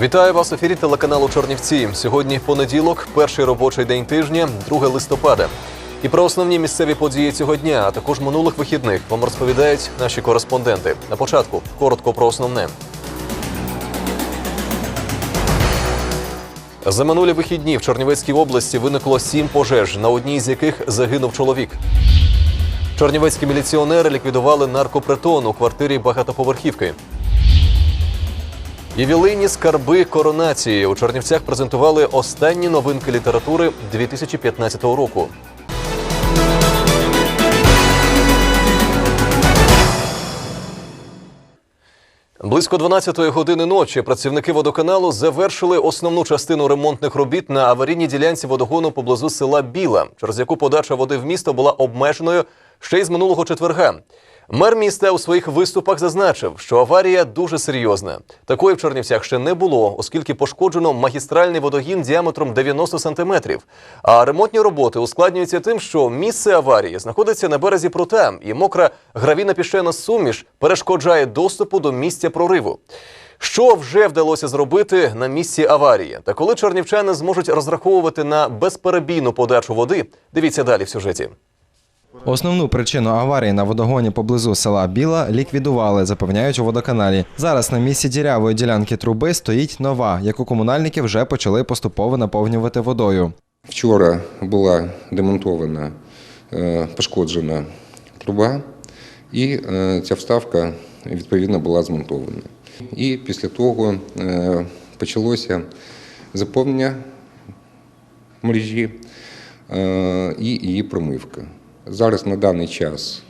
Вітаю вас в ефірі телеканалу Чорнівці. Сьогодні понеділок, перший робочий день тижня, 2 листопада. І про основні місцеві події цього дня, а також минулих вихідних вам розповідають наші кореспонденти. На початку коротко про основне. За минулі вихідні в Чернівецькій області виникло сім пожеж, на одній з яких загинув чоловік. Чернівецькі міліціонери ліквідували наркопритон у квартирі багатоповерхівки. Ювілейні скарби коронації у Чернівцях презентували останні новинки літератури 2015 року. Близько 12-ї години ночі працівники водоканалу завершили основну частину ремонтних робіт на аварійній ділянці водогону поблизу села Біла, через яку подача води в місто була обмеженою ще й з минулого четверга. Мер міста у своїх виступах зазначив, що аварія дуже серйозна. Такої в Чернівцях ще не було, оскільки пошкоджено магістральний водогін діаметром 90 сантиметрів. А ремонтні роботи ускладнюються тим, що місце аварії знаходиться на березі прута, і мокра гравійна піщана суміш перешкоджає доступу до місця прориву. Що вже вдалося зробити на місці аварії? Та коли чернівчани зможуть розраховувати на безперебійну подачу води, дивіться далі в сюжеті. Основну причину аварії на водогоні поблизу села Біла ліквідували, запевняють у водоканалі. Зараз на місці дірявої ділянки труби стоїть нова, яку комунальники вже почали поступово наповнювати водою. Вчора була демонтована е, пошкоджена труба, і е, ця вставка відповідно була змонтована. І після того е, почалося заповнення мережі і її промивка. Зараз на даний час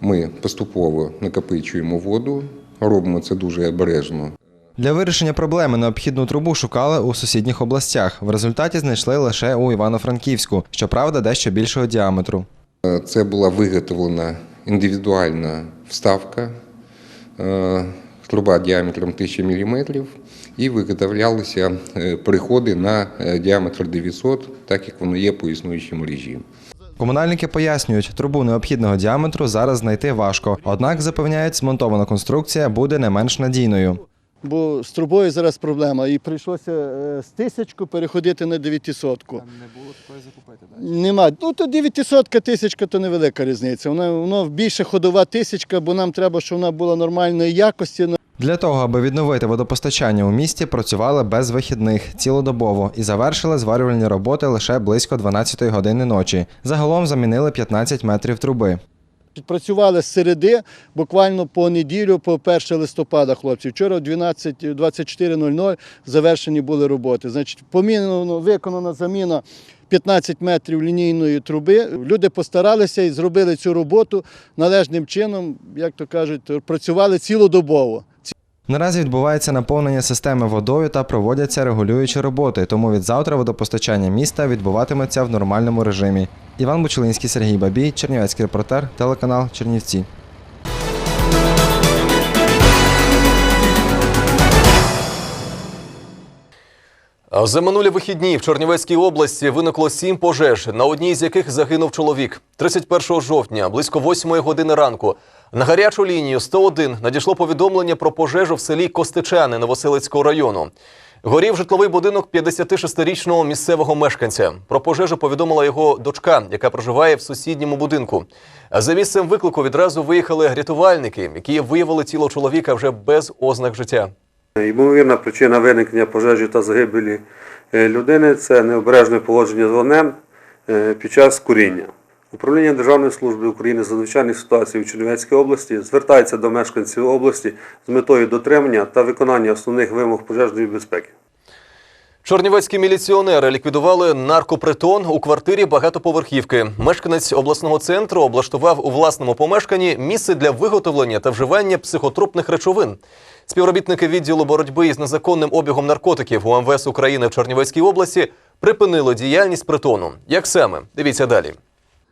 ми поступово накопичуємо воду, робимо це дуже обережно. Для вирішення проблеми необхідну трубу шукали у сусідніх областях. В результаті знайшли лише у Івано-Франківську, щоправда, дещо більшого діаметру. Е, Це була виготовлена індивідуальна вставка, е, труба діаметром 1000 мм, і виготовлялися е, переходи на діаметр 900, так як воно є по існуючій мережі. Комунальники пояснюють, трубу необхідного діаметру зараз знайти важко. Однак запевняють, змонтована конструкція буде не менш надійною. Бо з трубою зараз проблема, і прийшлося е, з тисячку переходити на 900. Там не було такої закупити, так? Нема. Ну то 900 тисячка то невелика різниця. Воно, воно більше ходова тисячка, бо нам треба, щоб вона була нормальної якості. Для того, аби відновити водопостачання у місті, працювали без вихідних цілодобово і завершили зварювальні роботи лише близько 12 години ночі. Загалом замінили 15 метрів труби. Працювали з середи, буквально по неділю, по 1 листопада, хлопці. Вчора о 12 24.00 завершені були роботи. Значить, помінено, виконана заміна 15 метрів лінійної труби. Люди постаралися і зробили цю роботу належним чином, як то кажуть, працювали цілодобово. Наразі відбувається наповнення системи водою та проводяться регулюючі роботи, тому від завтра водопостачання міста відбуватиметься в нормальному режимі. Іван Бучелинський, Сергій Бабій, Чернівецький репортер, телеканал Чернівці. За минулі вихідні в Чернівецькій області виникло сім пожеж, на одній з яких загинув чоловік. 31 жовтня, близько 8 години ранку, на гарячу лінію 101 надійшло повідомлення про пожежу в селі Костичани Новоселицького району. Горів житловий будинок 56-річного місцевого мешканця. Про пожежу повідомила його дочка, яка проживає в сусідньому будинку. За місцем виклику відразу виїхали рятувальники, які виявили тіло чоловіка вже без ознак життя. Ймовірна причина виникнення пожежі та загибелі е, людини це необережне поводження з вогнем е, під час куріння. Управління Державної служби України з надзвичайних ситуацій у Чернівецькій області звертається до мешканців області з метою дотримання та виконання основних вимог пожежної безпеки. Чорнівецькі міліціонери ліквідували наркопритон у квартирі багатоповерхівки. Мешканець обласного центру облаштував у власному помешканні місце для виготовлення та вживання психотропних речовин. Співробітники відділу боротьби із незаконним обігом наркотиків у МВС України в Чернівецькій області припинили діяльність притону. Як саме? Дивіться далі.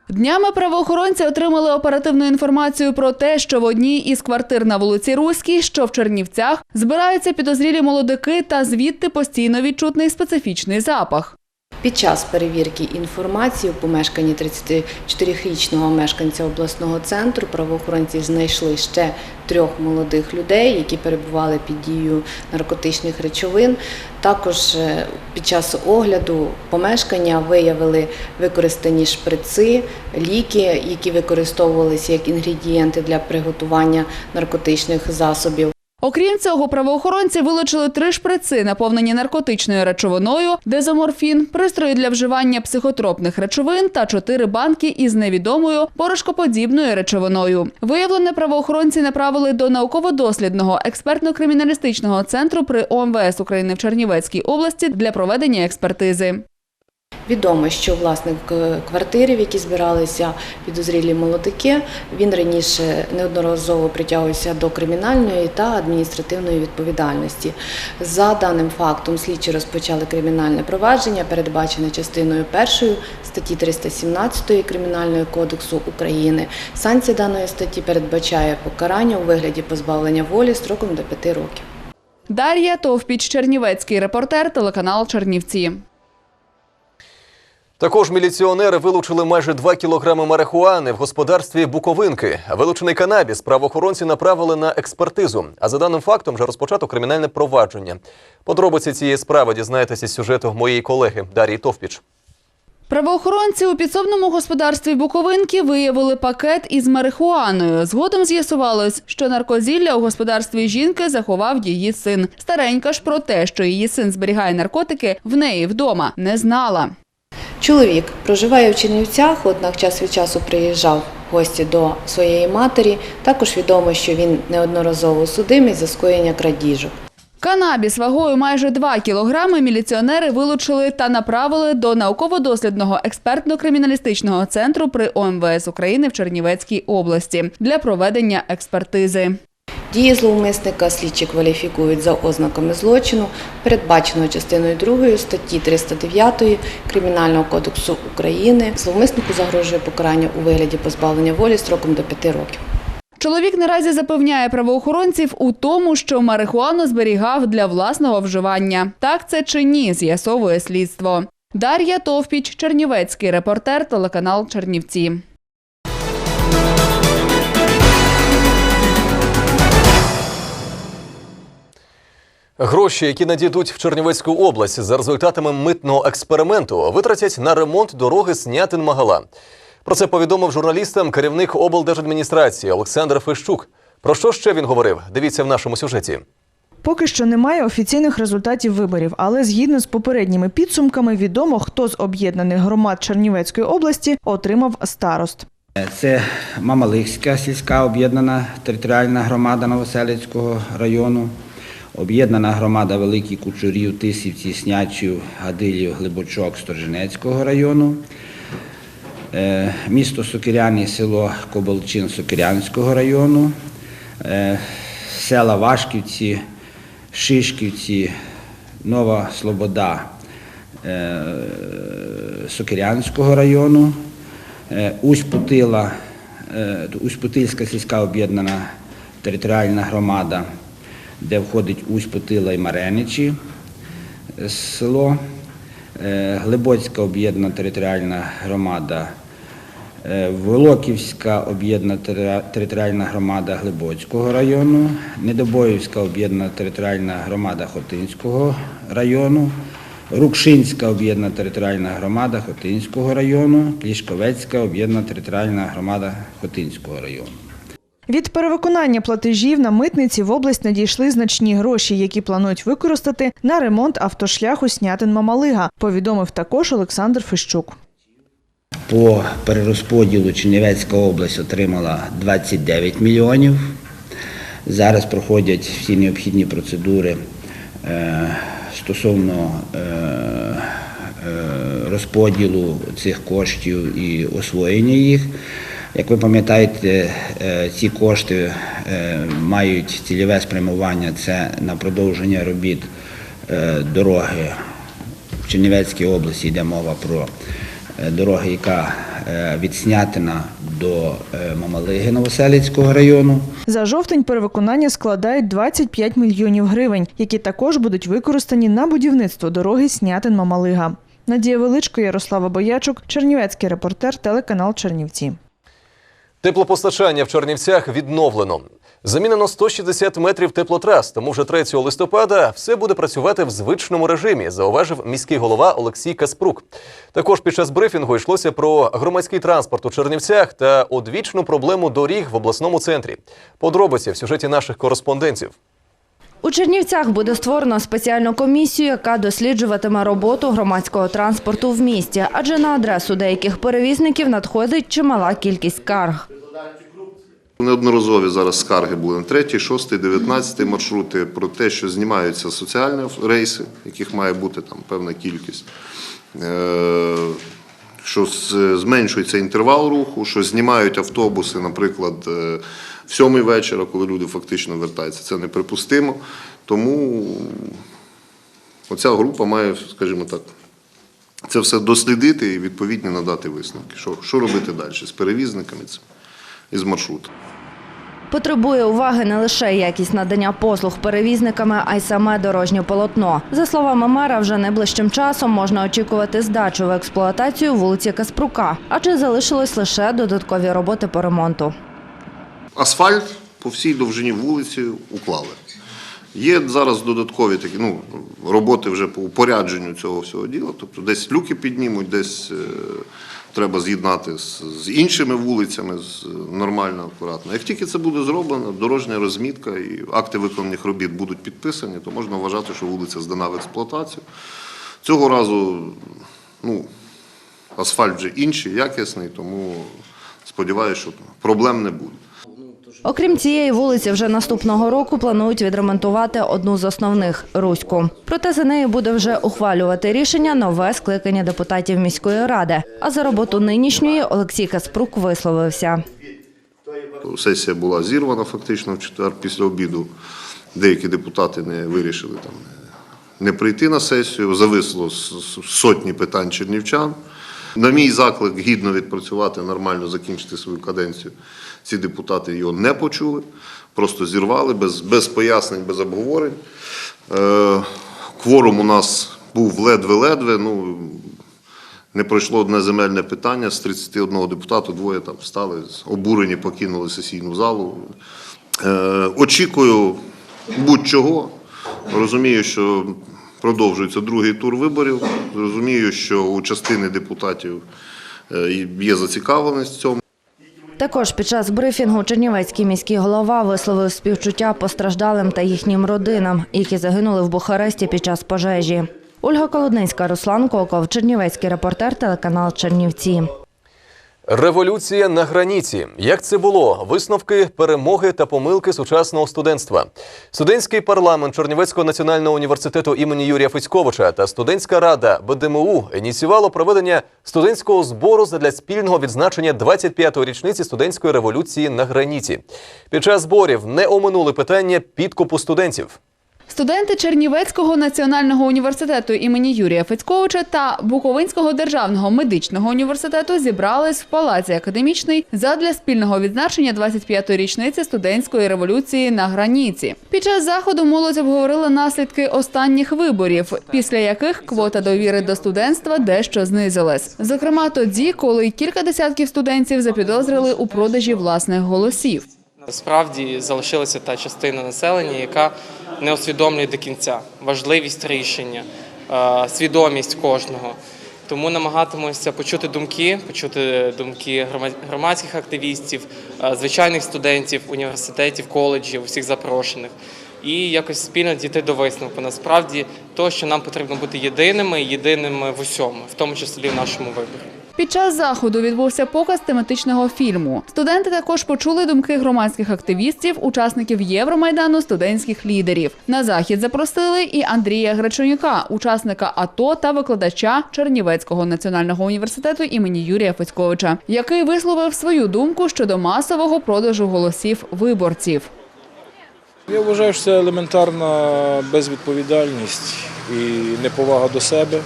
Днями правоохоронці отримали оперативну інформацію про те, що в одній із квартир на вулиці Руській, що в Чернівцях, збираються підозрілі молодики та звідти постійно відчутний специфічний запах. Під час перевірки інформації у помешканні 34-річного мешканця обласного центру правоохоронці знайшли ще трьох молодих людей, які перебували під дією наркотичних речовин. Також е, під час огляду помешкання виявили використані шприци, ліки, які використовувалися як інгредієнти для приготування наркотичних засобів. Окрім цього, правоохоронці вилучили три шприци, наповнені наркотичною речовиною, дезоморфін, пристрої для вживання психотропних речовин та чотири банки із невідомою порошкоподібною речовиною. Виявлене правоохоронці направили до науково-дослідного експертно-криміналістичного центру при ОМВС України в Чернівецькій області для проведення експертизи. Відомо, що власник е, квартири, в якій збиралися підозрілі молодики, він раніше неодноразово притягувався до кримінальної та адміністративної відповідальності. За даним фактом, слідчі розпочали кримінальне провадження, передбачене частиною першої статті 317 Кримінального кодексу України. Санкція даної статті передбачає покарання у вигляді позбавлення волі строком до 5 років. Дар'я Товпіч, Чернівецький репортер, телеканал Чернівці. Також міліціонери вилучили майже 2 кілограми марихуани в господарстві Буковинки. Вилучений канабіс правоохоронці направили на експертизу. А за даним фактом вже розпочато кримінальне провадження. Подробиці цієї справи дізнаєтеся з сюжету моєї колеги Дар'ї Товпіч. Правоохоронці у підсобному господарстві Буковинки виявили пакет із марихуаною. Згодом з'ясувалось, що наркозілля у господарстві жінки заховав її син. Старенька ж про те, що її син зберігає наркотики, в неї вдома не знала. Чоловік проживає в Чернівцях, однак час від часу приїжджав в гості до своєї матері. Також відомо, що він неодноразово судимий за скоєння крадіжок. Канабіс вагою майже 2 кілограми міліціонери вилучили та направили до науково-дослідного експертно-криміналістичного центру при ОМВС України в Чернівецькій області для проведення експертизи. Дії зловмисника слідчі кваліфікують за ознаками злочину, передбаченого частиною 2 статті 309 Кримінального кодексу України. Зловмиснику загрожує покарання у вигляді позбавлення волі строком до 5 років. Чоловік наразі запевняє правоохоронців у тому, що марихуану зберігав для власного вживання. Так це чи ні, з'ясовує слідство. Дар'я Товпіч, Чернівецький репортер, телеканал Чернівці. Гроші, які надійдуть в Чернівецьку область за результатами митного експерименту, витратять на ремонт дороги Снятин-Магала. Про це повідомив журналістам керівник облдержадміністрації Олександр Фещук. Про що ще він говорив? Дивіться в нашому сюжеті. Поки що немає офіційних результатів виборів, але згідно з попередніми підсумками відомо, хто з об'єднаних громад Чернівецької області отримав старост. Це Мамалихська сільська об'єднана територіальна громада Новоселицького району, об'єднана громада Великий Кучурів, Тисівці, Снячів, Гадилів, Глибочок, Сторженецького району, е, місто Сокиряни, село Коболчин Сокирянського району, е, села Вашківці, Шишківці, Нова Слобода е, Сокирянського району. Усть-Путила, Усть-Путильська сільська об'єднана територіальна громада, де входить Усть-Путила і Мареничі е, село, Е, Глибоцька об'єднана територіальна громада, е, Волоківська об'єднана територіальна громада Глибоцького району, Недобоївська об'єднана територіальна громада Хотинського району, Рукшинська об'єднана територіальна громада Хотинського району, Клішковецька об'єднана територіальна громада Хотинського району. Від перевиконання платежів на митниці в область надійшли значні гроші, які планують використати на ремонт автошляху Снятин-Мамалига, повідомив також Олександр Фищук. По перерозподілу Чернівецька область отримала 29 мільйонів. Зараз проходять всі необхідні процедури е, стосовно е, е, розподілу цих коштів і освоєння їх. Як ви пам'ятаєте, е, ці кошти е, мають цільове спрямування це на продовження робіт е, дороги в Чернівецькій області йде мова про дороги, яка від Снятина до Мамалиги Новоселицького району. За жовтень перевиконання складають 25 мільйонів гривень, які також будуть використані на будівництво дороги Снятин-Мамалига. Надія Величко, Ярослава Боячук, Чернівецький репортер, телеканал Чернівці. Теплопостачання в Чернівцях відновлено. Замінено 160 метрів теплотрас, тому вже 3 листопада все буде працювати в звичному режимі, зауважив міський голова Олексій Каспрук. Також під час брифінгу йшлося про громадський транспорт у Чернівцях та одвічну проблему доріг в обласному центрі. Подробиці в сюжеті наших кореспондентів. У Чернівцях буде створено спеціальну комісію, яка досліджуватиме роботу громадського транспорту в місті, адже на адресу деяких перевізників надходить чимала кількість скарг. Неодноразові зараз скарги були на 3, 6, 19 маршрути про те, що знімаються соціальні рейси, яких має бути там певна кількість, Е, що зменшується інтервал руху, що знімають автобуси, наприклад, е, в сьомий вечора, коли люди фактично вертаються. Це неприпустимо. Тому оця група має, скажімо так, це все дослідити і відповідні надати висновки. Що, що робити далі з перевізниками і з маршрутом. Потребує уваги не лише якість надання послуг перевізниками, а й саме дорожнє полотно. За словами мера, вже найближчим часом можна очікувати здачу в експлуатацію вулиці Каспрука, адже залишилось лише додаткові роботи по ремонту. Асфальт по всій довжині вулиці уклали. Є зараз додаткові такі ну, роботи вже по упорядженню цього всього діла. Тобто десь люки піднімуть, десь е, треба з'єднати з, з іншими вулицями з, нормально, акуратно. Як тільки це буде зроблено, дорожня розмітка і акти виконаних робіт будуть підписані, то можна вважати, що вулиця здана в експлуатацію. Цього разу ну, асфальт вже інший, якісний, тому сподіваюся, що проблем не буде. Окрім цієї вулиці, вже наступного року планують відремонтувати одну з основних Руську. Проте за нею буде вже ухвалювати рішення нове скликання депутатів міської ради. А за роботу нинішньої Олексій Каспрук висловився. Сесія була зірвана фактично в четвер після обіду. Деякі депутати не вирішили там не прийти на сесію. Зависло сотні питань чернівчан. На мій заклик гідно відпрацювати, нормально закінчити свою каденцію. Ці депутати його не почули, просто зірвали без, без пояснень, без обговорень. Е, кворум у нас був ледве-ледве. Ну, не пройшло одне земельне питання з 31 депутата, двоє там встали, обурені, покинули сесійну залу. Е, очікую будь-чого. Розумію, що продовжується другий тур виборів. Розумію, що у частини депутатів е, є зацікавленість в цьому. Також під час брифінгу Чернівецький міський голова висловив співчуття постраждалим та їхнім родинам, які загинули в Бухаресті під час пожежі. Ольга Колодницька, Руслан Коков, Чернівецький репортер, телеканал Чернівці. Революція на граніті. Як це було? Висновки, перемоги та помилки сучасного студентства. Студентський парламент Чернівецького національного університету імені Юрія Федьковича та студентська рада БДМУ ініціювало проведення студентського збору задля спільного відзначення 25-ї річниці студентської революції на граніті. Під час зборів не оминули питання підкупу студентів. Студенти Чернівецького національного університету імені Юрія Федьковича та Буковинського державного медичного університету зібрались в палаці академічний задля спільного відзначення 25-ї річниці студентської революції на граніці. Під час заходу молодь обговорила наслідки останніх виборів, після яких квота довіри до студентства дещо знизилась. Зокрема, тоді, коли кілька десятків студентів запідозрили у продажі власних голосів. Насправді залишилася та частина населення, яка не усвідомлює до кінця важливість рішення, е, свідомість кожного. Тому намагатимося почути думки, почути думки грома- громадських активістів, е, звичайних студентів, університетів, коледжів, усіх запрошених, і якось спільно дійти до висновку. Насправді, то, що нам потрібно бути єдиними, єдиними в усьому, в тому числі в нашому виборі. Під час заходу відбувся показ тематичного фільму. Студенти також почули думки громадських активістів, учасників Євромайдану, студентських лідерів. На захід запросили і Андрія Гречонюка, учасника АТО та викладача Чернівецького національного університету імені Юрія Федьковича, який висловив свою думку щодо масового продажу голосів виборців. Я вважаю, що це елементарна безвідповідальність і неповага до себе,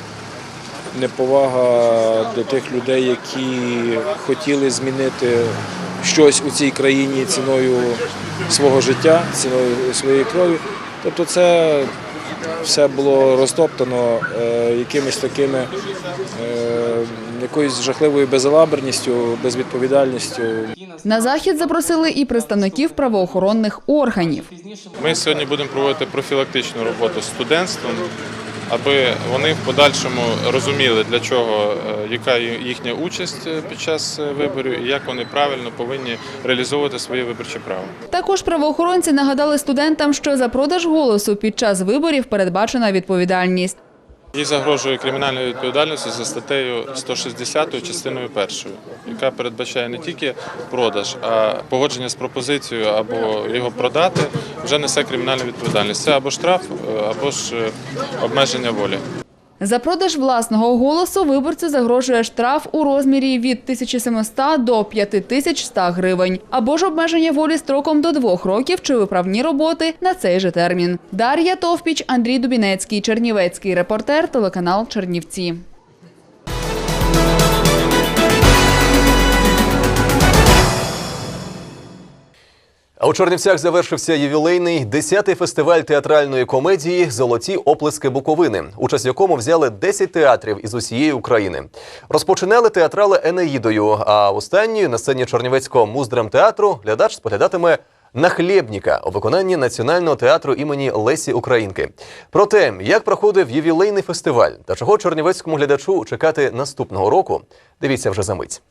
неповага до тих людей, які хотіли змінити щось у цій країні ціною свого життя, ціною своєї крові. Тобто це все було розтоптано е, якимись такими е, якоюсь жахливою безалаберністю, безвідповідальністю. На захід запросили і представників правоохоронних органів. Ми сьогодні будемо проводити профілактичну роботу з студентством, аби вони в подальшому розуміли, для чого, е, яка їхня участь е, під час е, виборів і як вони правильно повинні реалізовувати своє виборче право. Також правоохоронці нагадали студентам, що за продаж голосу під час виборів передбачена відповідальність. Їй загрожує кримінальною відповідальністю за статтею 160 частиною першою, яка передбачає не тільки продаж, а погодження з пропозицією або його продати вже несе кримінальну відповідальність. Це або штраф, е, або ж е, обмеження волі. За продаж власного голосу виборцю загрожує штраф у розмірі від 1700 до 5100 гривень, або ж обмеження волі строком до двох років чи виправні роботи на цей же термін. Дар'я Товпіч, Андрій Дубінецький, Чернівецький репортер, телеканал Чернівці. А у Чернівцях завершився ювілейний 10-й фестиваль театральної комедії Золоті оплески Буковини, участь якому взяли 10 театрів із усієї України. Розпочинали театрали Енеїдою. А останньою на сцені Чернівецького муздрамтеатру глядач споглядатиме на хлєбніка у виконанні Національного театру імені Лесі Українки. Про те, як проходив ювілейний фестиваль та чого чернівецькому глядачу чекати наступного року, дивіться вже за мить.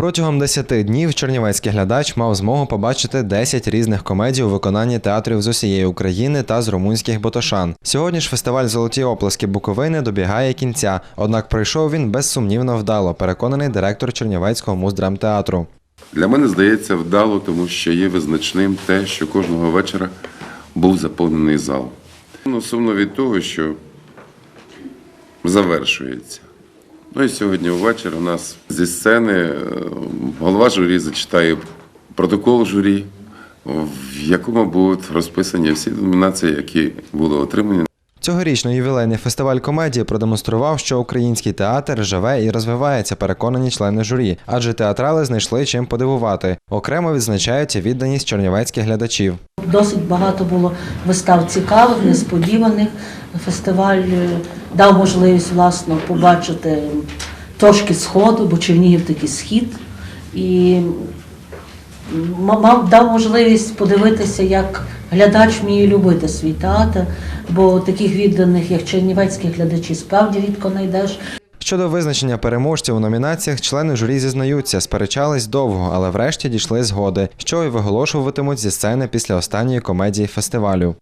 Протягом 10 днів чернівецький глядач мав змогу побачити 10 різних комедій у виконанні театрів з усієї України та з румунських ботошан. Сьогодні ж фестиваль Золоті оплески Буковини добігає кінця, однак пройшов він безсумнівно вдало, переконаний директор Чернівецького муздрамтеатру. Для мене здається вдало, тому що є визначним те, що кожного вечора був заповнений зал. Ну, сумно від того, що завершується. Ну і сьогодні ввечері у нас зі сцени е, голова журі зачитає протокол журі, в якому будуть розписані всі номінації, які були отримані Цьогорічний ювілейний фестиваль комедії продемонстрував, що український театр живе і розвивається, переконані члени журі, адже театрали знайшли чим подивувати. Окремо відзначають відданість чернівецьких глядачів. Досить багато було вистав цікавих, несподіваних. Фестиваль е, дав можливість власно побачити трошки сходу, бо Чернігів такий схід. І мав дав можливість подивитися, як глядач вміє любити свій театр, бо таких відданих, як чернівецькі глядачі, справді рідко знайдеш. Щодо визначення переможців у номінаціях, члени журі зізнаються, сперечались довго, але врешті дійшли згоди, що й виголошуватимуть зі сцени після останньої комедії фестивалю.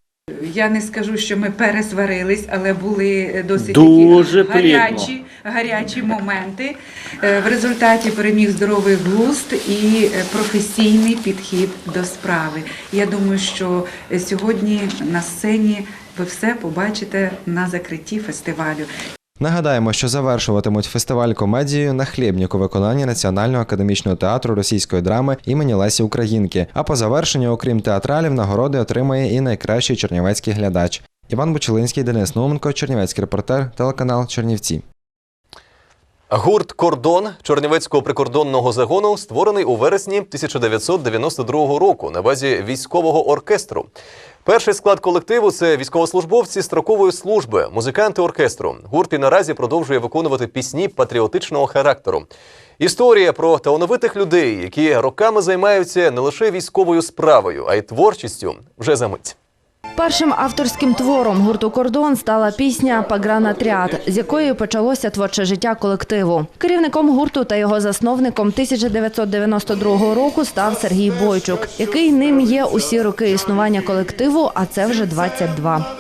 Я не скажу, що ми пересварились, але були досить Дуже такі гарячі, гарячі моменти. Е, В результаті переміг здоровий глузд і е, професійний підхід до справи. Я думаю, що е, сьогодні на сцені ви все побачите на закритті фестивалю. Нагадаємо, що завершуватимуть фестиваль комедією на хлібник у Національного академічного театру російської драми імені Лесі Українки. А по завершенню, окрім театралів, нагороди отримає і найкращий чернівецький глядач. Іван Бучелинський, Денис Нуменко, Чернівецький репортер, телеканал Чернівці. Гурт Кордон Чернівецького прикордонного загону створений у вересні 1992 року на базі військового оркестру. Перший склад колективу це військовослужбовці строкової служби, музиканти оркестру. Гурт і наразі продовжує виконувати пісні патріотичного характеру. Історія про талановитих людей, які роками займаються не лише військовою справою, а й творчістю, вже за мить. Першим авторським твором гурту Кордон стала пісня Пагранатряд, з якої почалося творче життя колективу. Керівником гурту та його засновником 1992 року став Сергій Бойчук, який ним є усі роки існування колективу, а це вже 22.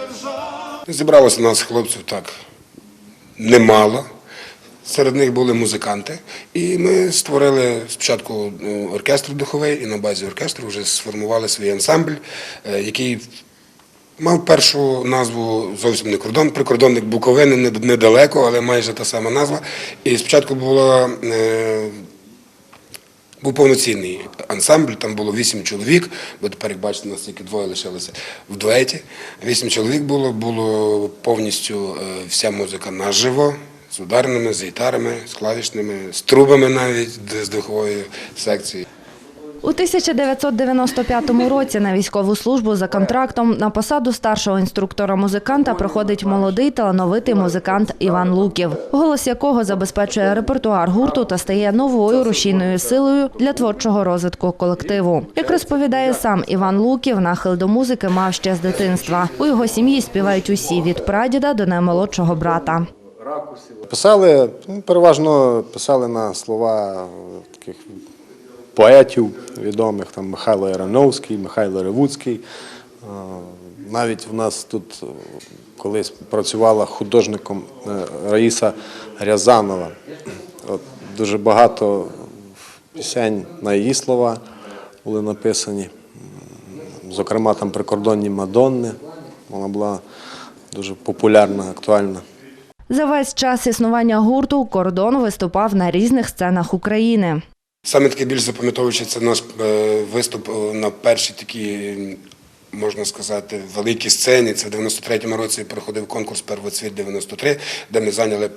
Зібралося нас хлопців так немало. Серед них були музиканти. І ми створили спочатку ну, оркестр духовий, і на базі оркестру вже сформували свій ансамбль, е, який мав першу назву зовсім не кордон, прикордонник Буковини, недалеко, але майже та сама назва. І спочатку було. е, був повноцінний ансамбль, там було вісім чоловік, бо тепер, як бачите, нас тільки двоє лишилося в дуеті. Вісім чоловік було, було повністю е, вся музика наживо, з ударними, з гітарами, з клавішними, з трубами навіть з духової секції. У 1995 році на військову службу за контрактом на посаду старшого інструктора музиканта проходить молодий талановитий музикант Іван Луків, голос якого забезпечує репертуар гурту та стає новою рушійною силою для творчого розвитку колективу. Як розповідає сам Іван Луків, нахил до музики мав ще з дитинства. У його сім'ї співають усі від прадіда до наймолодшого брата. Писали, ну, переважно писали на слова таких поетів відомих, там Михайло Ярановський, Михайло Ревуцький. Е, Навіть в нас тут е, колись працювала художником е, Раїса Рязанова. От, дуже багато пісень на її слова були написані. Зокрема, там прикордонні Мадонни. Вона була дуже популярна, актуальна. За весь час існування гурту кордон виступав на різних сценах України. Саме таке більш запам'ятовуюче це наш е, виступ е, на першій такій, можна сказати, великій сцені. Це в 93-му році проходив конкурс Первоцвіт 93, де ми зайняли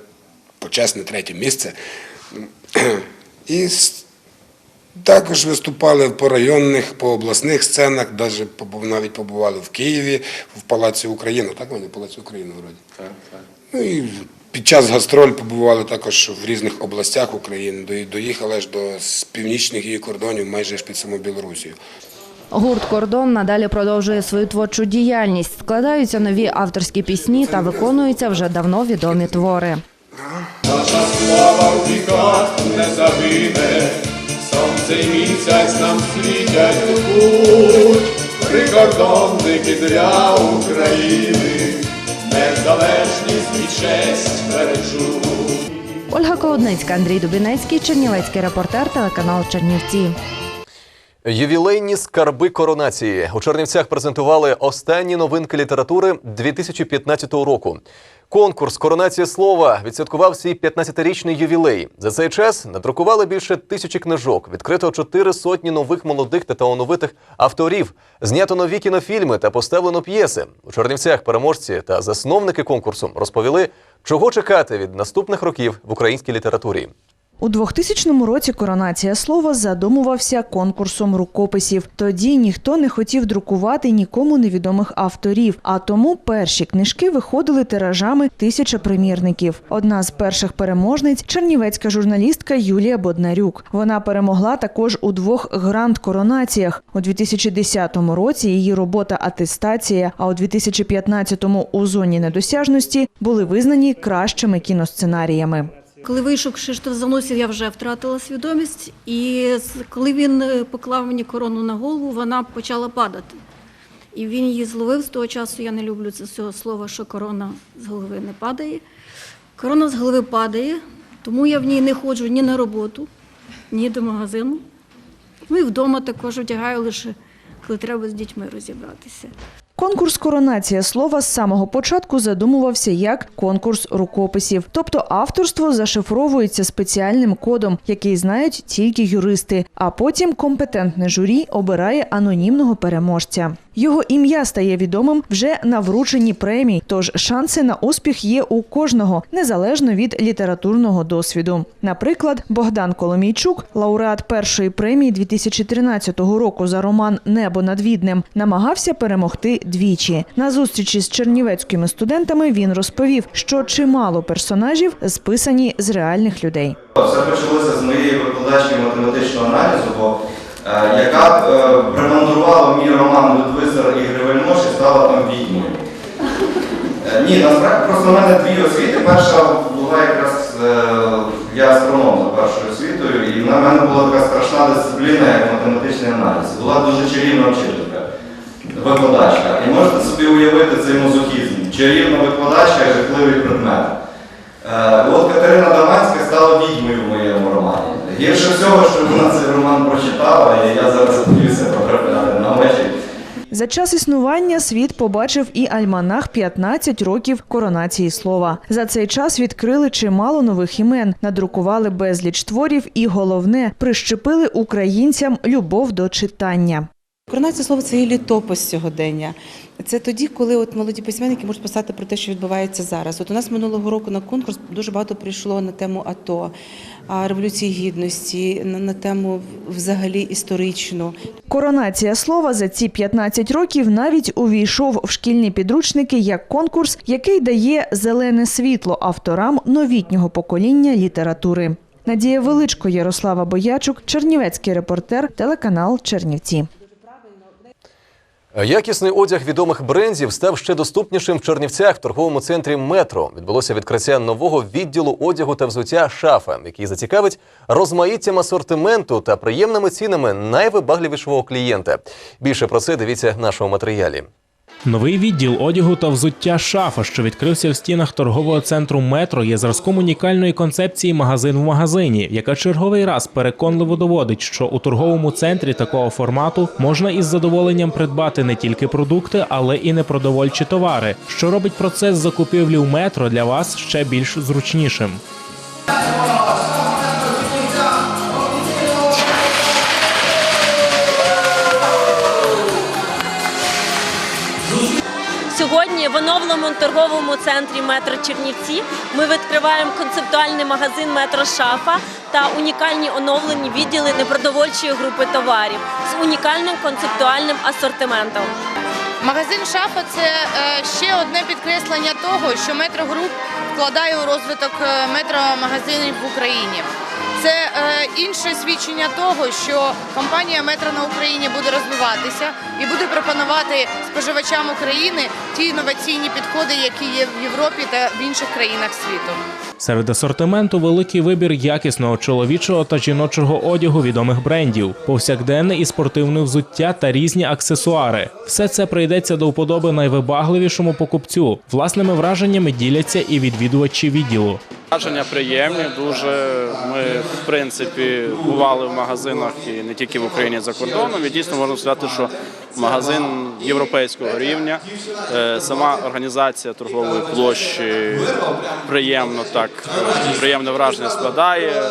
почесне третє місце. І також виступали по районних, по обласних сценах, навіть побували в Києві, в Палаці Україна. Так вони в Палаці України вроді. Так, так. Ну і під час гастроль побували також в різних областях України. Дої- Доїхали аж до північних її кордонів, майже аж під саму Білорусію. Гурт Кордон надалі продовжує свою творчу діяльність. Складаються нові авторські пісні та виконуються вже давно відомі твори. Наша слава в віках не загине, сонце й місяць нам світять у путь, прикордонники для України, незалежність і честь бережу. Ольга Колодницька, Андрій Дубінецький, Чернівецький репортер, телеканал Чернівці. Ювілейні скарби коронації у Чернівцях презентували останні новинки літератури 2015 року. Конкурс Коронація слова відсвяткував свій 15-річний ювілей. За цей час надрукували більше тисячі книжок, відкрито чотири сотні нових молодих та талановитих авторів, знято нові кінофільми та поставлено п'єси. У Чернівцях переможці та засновники конкурсу розповіли, чого чекати від наступних років в українській літературі. У 2000 році коронація слова задумувався конкурсом рукописів. Тоді ніхто не хотів друкувати нікому невідомих авторів, а тому перші книжки виходили тиражами тисяча примірників. Одна з перших переможниць чернівецька журналістка Юлія Боднарюк. Вона перемогла також у двох гранд-коронаціях. У 2010 році її робота Атестація, а у 2015-му у зоні недосяжності були визнані кращими кіносценаріями. Коли вийшов Кшиштоф Заносів, я вже втратила свідомість, і коли він е, поклав мені корону на голову, вона почала падати. І він її зловив з того часу. Я не люблю це цього слова, що корона з голови не падає. Корона з голови падає, тому я в ній не ходжу ні на роботу, ні до магазину. Ну і вдома також одягаю лише, коли треба з дітьми розібратися. Конкурс Коронація слова з самого початку задумувався як конкурс рукописів, тобто авторство зашифровується спеціальним кодом, який знають тільки юристи. А потім компетентне журі обирає анонімного переможця. Його ім'я стає відомим вже на врученні премій, тож шанси на успіх є у кожного, незалежно від літературного досвіду. Наприклад, Богдан Коломійчук, лауреат першої премії 2013 року за роман Небо над Віднем, намагався перемогти двічі. На зустрічі з чернівецькими студентами він розповів, що чимало персонажів списані з реальних людей. Все почалося з моєї викладачки математичного аналізу, бо, яка е, премонтувала мій роман Людвизер і Гривельмош і стала там відьмою. Е, ні, насправді просто в мене дві освіти. Перша була якраз е, я астроном за першою освітою, і в мене була така страшна дисципліна, як математичний аналіз. Була дуже чарівна вчителька, викладачка. І можете собі уявити цей мазохізм. Чарівна викладачка і жахливий предмет. Е, От Катерина Даманська стала відьмою в моєму романі. Гірше всього, що вона цей роман прочитала, і я зараз боюся потрапляти на очі. За час існування світ побачив і альманах «15 років коронації слова. За цей час відкрили чимало нових імен, надрукували безліч творів і головне прищепили українцям любов до читання. Коронація слова це є літопис сьогодення. Це тоді, коли от молоді письменники можуть писати про те, що відбувається зараз. От у нас минулого року на конкурс дуже багато прийшло на тему АТО, Революції Гідності, на, тему взагалі історичну. Коронація слова за ці 15 років навіть увійшов в шкільні підручники як конкурс, який дає зелене світло авторам новітнього покоління літератури. Надія Величко, Ярослава Боячук, Чернівецький репортер, телеканал Чернівці. Якісний одяг відомих брендів став ще доступнішим в Чернівцях в торговому центрі Метро. Відбулося відкриття нового відділу одягу та взуття шафа, який зацікавить розмаїттям асортименту та приємними цінами найвибагливішого клієнта. Більше про це дивіться в нашому матеріалі. Новий відділ одягу та взуття шафа, що відкрився в стінах торгового центру метро, є зразком унікальної концепції магазин в магазині, яка черговий раз переконливо доводить, що у торговому центрі такого формату можна із задоволенням придбати не тільки продукти, але і непродовольчі товари, що робить процес закупівлі в метро для вас ще більш зручнішим. Торговому центрі метро Чернівці ми відкриваємо концептуальний магазин метро Шафа та унікальні оновлені відділи непродовольчої групи товарів з унікальним концептуальним асортиментом. Магазин Шафа це е, ще одне підкреслення того, що Метро Груп вкладає у розвиток е, метромагазинів в Україні. Це е, інше свідчення того, що компанія Метро на Україні буде розвиватися і буде пропонувати споживачам України ті інноваційні підходи, які є в Європі та в інших країнах світу. Серед асортименту великий вибір якісного чоловічого та жіночого одягу відомих брендів, повсякденне і спортивне взуття та різні аксесуари. Все це прийдеться до вподоби найвибагливішому покупцю. Власними враженнями діляться і відвідувачі відділу. Враження приємні. Дуже ми в принципі бували в магазинах і не тільки в Україні за кордоном. І дійсно можна сказати, що магазин європейського рівня. Е, Сама організація торгової площі приємно так приємне враження складає.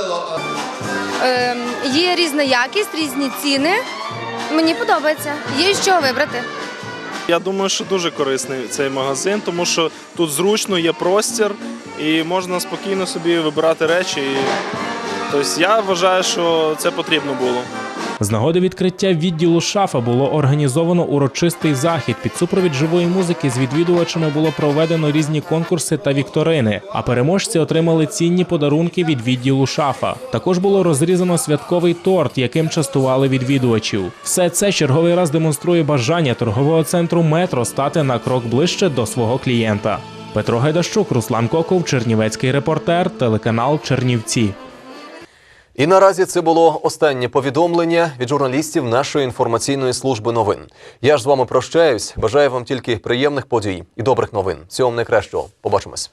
Ем, є різна якість, різні ціни. Мені подобається. Є з чого вибрати. Я думаю, що дуже корисний цей магазин, тому що тут зручно, є простір і можна спокійно собі вибирати речі. І... Тобто я вважаю, що це потрібно було. З нагоди відкриття відділу шафа було організовано урочистий захід. Під супровід живої музики з відвідувачами було проведено різні конкурси та вікторини. А переможці отримали цінні подарунки від відділу шафа. Також було розрізано святковий торт, яким частували відвідувачів. Все це черговий раз демонструє бажання торгового центру метро стати на крок ближче до свого клієнта. Петро Гайдащук, Руслан Коков, Чернівецький репортер, телеканал Чернівці. І наразі це було останнє повідомлення від журналістів нашої інформаційної служби новин. Я ж з вами прощаюсь. Бажаю вам тільки приємних подій і добрих новин. Всього вам найкращого. Побачимось.